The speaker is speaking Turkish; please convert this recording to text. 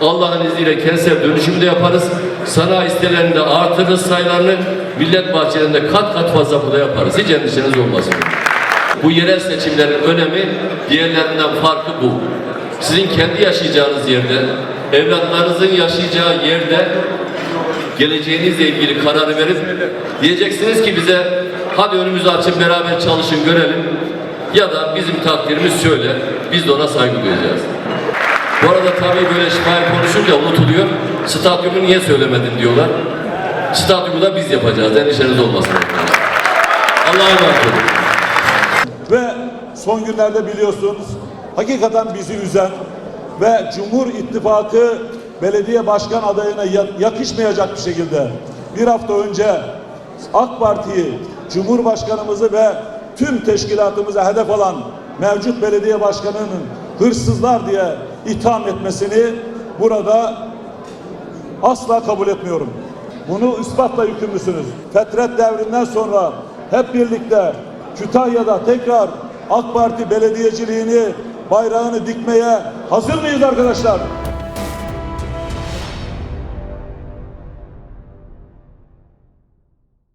Allah'ın izniyle kentsel dönüşümü de yaparız. Sanayi sitelerinde artırırız sayılarını. Millet bahçelerinde kat kat fazla burada yaparız. Hiç endişeniz olmasın. Bu yerel seçimlerin önemi diğerlerinden farkı bu. Sizin kendi yaşayacağınız yerde, evlatlarınızın yaşayacağı yerde geleceğinizle ilgili kararı verip diyeceksiniz ki bize hadi önümüzü açın beraber çalışın görelim ya da bizim takdirimiz şöyle biz de ona saygı duyacağız. Bu arada tabii böyle şifayı konuşunca unutuluyor. Stadyumu niye söylemedin diyorlar. Stadyumu da biz yapacağız. Endişeniz olmasın. Allah'a emanet olun. Ve son günlerde biliyorsunuz hakikaten bizi üzen ve Cumhur İttifakı belediye başkan adayına ya- yakışmayacak bir şekilde bir hafta önce AK Parti'yi, Cumhurbaşkanımızı ve tüm teşkilatımıza hedef alan mevcut belediye başkanının hırsızlar diye itham etmesini burada asla kabul etmiyorum. Bunu ispatla yükümlüsünüz. Fetret devrinden sonra hep birlikte Kütahya'da tekrar AK Parti belediyeciliğini, bayrağını dikmeye hazır mıyız arkadaşlar?